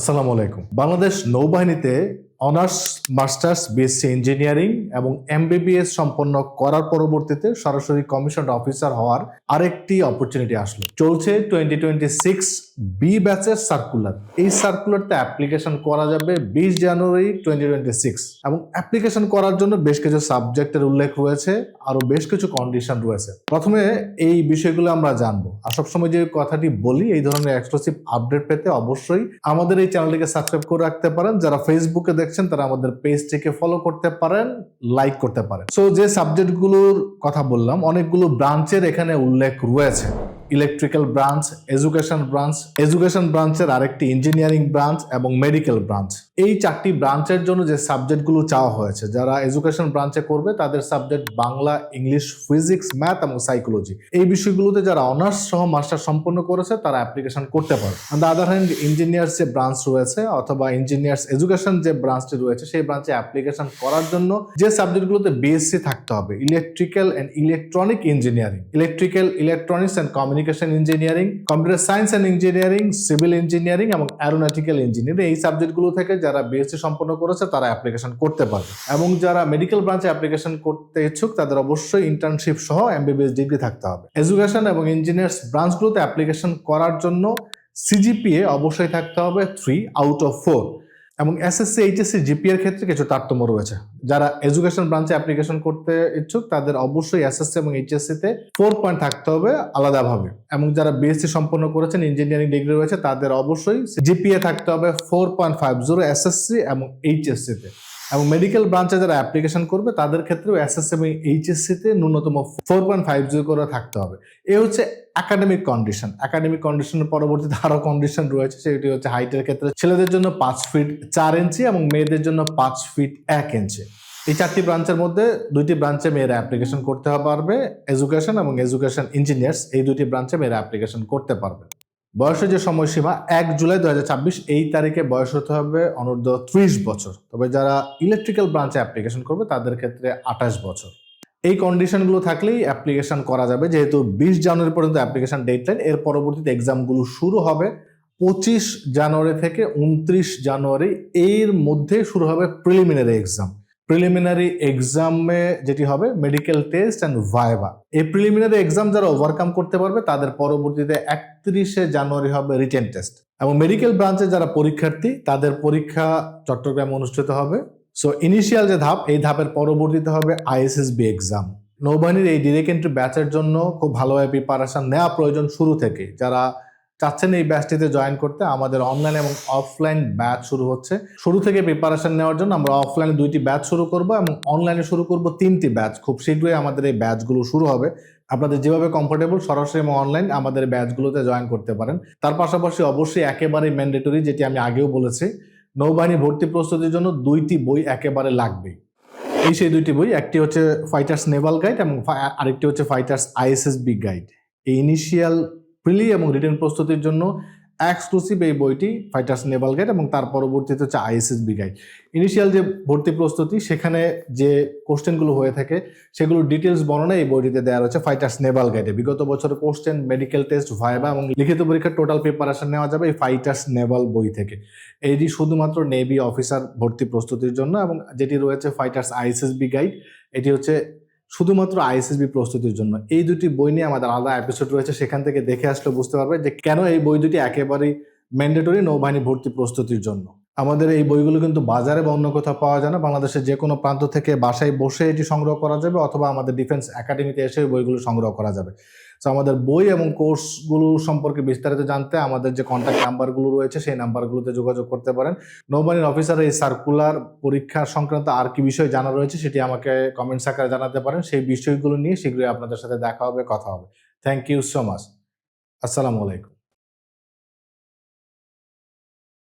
আসসালামু আলাইকুম। বাংলাদেশ নৌবাহিনীতে অনার্স, মাস্টার্স, বিএসসি ইঞ্জিনিয়ারিং এবং এমবিবিএস সম্পন্ন করার পরবর্তীতে সরাসরি কমিশন অফিসার হওয়ার আরেকটি অপরচুনিটি আসলো। চলছে টোয়েন্টি টোয়েন্টি সিক্স বি ব্যাচের সার্কুলার এই সার্কুলারতে অ্যাপ্লিকেশন করা যাবে বিশ জানুয়ারি টোয়েন্টি টোয়েন্টি সিক্স এবং অ্যাপ্লিকেশন করার জন্য বেশ কিছু সাবজেক্টের উল্লেখ রয়েছে, আরও বেশ কিছু কন্ডিশন রয়েছে। প্রথমে এই বিষয়গুলো আমরা জানব। আর সবসময় যে কথাটি বলি, এই ধরনের এক্সক্লুসিভ আপডেট পেতে অবশ্যই আমাদের এই চ্যানেলটিকে সাবস্ক্রাইব করে রাখতে পারেন। যারা ফেসবুকে দেখছেন, তারা আমাদের পেজটিকে ফলো করতে পারেন লাইক করতে পারেন। সো যে সাবজেক্টগুলোর কথা বললাম, অনেকগুলো ব্রাঞ্চের এখানে উল্লেখ রয়েছে। Electrical branch education branch education ব্রাঞ্চের আরেকটি ইঞ্জিনিয়ারিং ব্রাঞ্চ এবং মেডিকেল ব্রাঞ্চ এই চারটি ব্রাঞ্চের জন্য যে সাবজেক্টগুলো চাওয়া হয়েছে, যারা এডুকেশন ব্রাঞ্চে করবে, তাদের subject Bangla English physics math এবং সাইকোলজি এই বিষয়গুলোতে যারা অনার্স সহ মাস্টার সম্পন্ন করেছে, তারা অ্যাপ্লিকেশন করতে পারে দ্য আদার হ্যান্ড ইঞ্জিনিয়ার্স যে ব্রাঞ্চ রয়েছে, অথবা ইঞ্জিনিয়ার্স এডুকেশন যে ব্রাঞ্চটি রয়েছে, সেই ব্রাঞ্চে অ্যাপ্লিকেশন করার জন্য যে সাবজেক্টগুলোতে বিএসসি থাকতে হবে electrical and electronic engineering electrical electronics and communication engineering computer science and engineering civil engineering এবং অ্যারোনটিক্যাল ইঞ্জিনিয়ারিং এই সাবজেক্টগুলো থেকে যারা বিএসসি সম্পন্ন করেছে তারা অ্যাপ্লিকেশন করতে পারবে। এবং যারা মেডিকেল ব্রাঞ্চে অ্যাপ্লিকেশন করতে ইচ্ছুক তাদের অবশ্যই ইন্টার্নশিপ সহ এমবিবিএস ডিগ্রি থাকতে হবে। এডুকেশন এবং ইঞ্জিনিয়ার্স ব্রাঞ্চগুলোতে অ্যাপ্লিকেশন করার জন্য সিজিপিএ অবশ্যই থাকতে হবে থ্রি আউট অফ ফোর এবং এসএসসি এইচএসসি জিপি এর ক্ষেত্রে কিছু তারতম্য রয়েছে। যারা এডুকেশন ব্রাঞ্চে অ্যাপ্লিকেশন করতে ইচ্ছুক, তাদের অবশ্যই এসএসসি এবং এইচএসসি তে ফোর পয়েন্ট থাকতে হবে আলাদাভাবে। এবং যারা বিএসসি সম্পন্ন করেছেন ইঞ্জিনিয়ারিং ডিগ্রি রয়েছে, তাদের অবশ্যই জিপিএ থাকতে হবে four point five zero SSC এবং এইচএসসি তে। এবং মেডিকেল ব্রাঞ্চে যারা অ্যাপ্লিকেশন করবে, তাদের ক্ষেত্রেও এসএসসি এবং এইচএসসি তে ন্যূনতম ফোর পয়েন্ট ফাইভ জিরো করে থাকতে হবে। এ হচ্ছে একাডেমিক কন্ডিশন একাডেমিক কন্ডিশনের পরবর্তীতে আরও কন্ডিশন রয়েছে, সেটি হচ্ছে হাইটের ক্ষেত্রে ছেলেদের জন্য পাঁচ ফিট চার ইঞ্চি এবং মেয়েদের জন্য পাঁচ ফিট এক ইঞ্চি। এই চারটি ব্রাঞ্চের মধ্যে দুইটি ব্রাঞ্চে মেয়েরা অ্যাপ্লিকেশন করতে পারবে। এডুকেশন এবং এডুকেশন ইঞ্জিনিয়ার্স এই দুটি ব্রাঞ্চে মেয়েরা অ্যাপ্লিকেশন করতে পারবে। বয়সের যে সময়সীমা, এক জুলাই দু হাজার ছাব্বিশ, এই তারিখে বয়স হতে হবে অনূর্ধ্ব ত্রিশ বছর। তবে যারা ইলেকট্রিক্যাল ব্রাঞ্চে অ্যাপ্লিকেশন করবে, তাদের ক্ষেত্রে আঠাশ বছর। এই কন্ডিশনগুলো থাকলেই অ্যাপ্লিকেশন করা যাবে। যেহেতু বিশ জানুয়ারি পর্যন্ত অ্যাপ্লিকেশন ডেটলাইন এর পরবর্তীতে এক্সামগুলো শুরু হবে। পঁচিশ জানুয়ারি থেকে উনত্রিশ জানুয়ারি, এর মধ্যে শুরু হবে প্রিলিমিনারি এক্সাম প্রিলিমিনারি এক্সামে যেটি হবে মেডিকেল টেস্ট অ্যান্ড ভাইভা এই প্রিলিমিনারি এক্সাম যারা ওভারকাম করতে পারবে, তাদের পরবর্তীতে একত্রিশে জানুয়ারি হবে রিটেন টেস্ট এবং মেডিকেল ব্রাঞ্চে যারা পরীক্ষার্থী, তাদের পরীক্ষা চট্টগ্রামে অনুষ্ঠিত হবে। সো ইনিশিয়াল যে ধাপ, এই ধাপের পরবর্তীতে হবে আইএসএসবি এক্সাম নৌবাহিনীর এই ডিরেক্ট এন্ট্রি ব্যাচের জন্য খুব ভালোভাবে প্রিপারেশন নেওয়া প্রয়োজন শুরু থেকে। যারা চাচ্ছেন এই ব্যাচটিতে জয়েন করতে। আমাদের অনলাইন এবং অফলাইন ব্যাচ শুরু হচ্ছে। শুরু থেকে প্রিপারেশন নেওয়ার জন্য আমরা অফলাইনে দুইটি ব্যাচ শুরু করব এবং অনলাইনে শুরু করব তিনটি ব্যাচ খুব শীঘ্রই আমাদের এই ব্যাচগুলো শুরু হবে। আপনাদের যেভাবে কমফোর্টেবল সরাসরি এবং অনলাইন আমাদের ব্যাচগুলোতে জয়েন করতে পারেন। তার পাশাপাশি অবশ্যই একেবারেই ম্যান্ডেটরি যেটি আমি আগেও বলেছি, নৌবাহিনী ভর্তি প্রস্তুতির জন্য দুইটি বই একেবারে লাগবেই। এই সেই দুইটি বই, একটি হচ্ছে ফাইটার্স নেভাল গাইড এবং আরেকটি হচ্ছে ফাইটার্স আইএসএসবি গাইড এই ইনিশিয়াল প্রিলি এবং রিটার্ন প্রস্তুতির জন্য এক্সক্লুসিভ এই বইটি ফাইটার্স নেভাল গাইড এবং তার পরবর্তীতে হচ্ছে আইএসএসবি গাইড ইনিশিয়াল যে ভর্তি প্রস্তুতি, সেখানে যে কোশ্চেনগুলো হয়ে থাকে, সেগুলোর ডিটেলস বর্ণনা এই বইটিতে দেওয়া রয়েছে ফাইটার্স নেভাল গাইডে বিগত বছরের কোশ্চেন মেডিকেল টেস্ট ভাইবা এবং লিখিত পরীক্ষার টোটাল প্রিপারেশন নেওয়া যাবে এই ফাইটার্স নেভাল বই থেকে। এইটি শুধুমাত্র নেভি অফিসার ভর্তি প্রস্তুতির জন্য এবং যেটি রয়েছে ফাইটার্স আইএসএসবি গাইড এটি হচ্ছে শুধুমাত্র আইএসএসবি প্রস্তুতির জন্য। এই দুটি বই নিয়ে আমাদের আলাদা এপিসোড রয়েছে। সেখান থেকে দেখে আসলে বুঝতে পারবে যে কেন এই বই দুটি একেবারেই ম্যান্ডেটরি নৌবাহিনী ভর্তি প্রস্তুতির জন্য। আমাদের এই বইগুলো কিন্তু বাজারে বা অন্য কোথাও পাওয়া যায় না। বাংলাদেশের যে কোনো প্রান্ত থেকে বাসায় বসে এটি সংগ্রহ করা যাবে অথবা আমাদের ডিফেন্স একাডেমিতে এসে বইগুলো সংগ্রহ করা যাবে। তো আমাদের বই এবং কোর্সগুলো সম্পর্কে বিস্তারিত জানতে আমাদের যে কন্ট্যাক্ট নাম্বারগুলো রয়েছে, সেই নাম্বারগুলোতে যোগাযোগ করতে পারেন। নৌবাহিনীর অফিসার এই সার্কুলার পরীক্ষা সংক্রান্ত আর কি বিষয় জানা রয়েছে, সেটি আমাকে কমেন্টস আকারে জানাতে পারেন। সেই বিষয়গুলো নিয়ে শীঘ্রই আপনাদের সাথে দেখা হবে, কথা হবে। থ্যাংক ইউ সো মাচ আসসালামু আলাইকুম।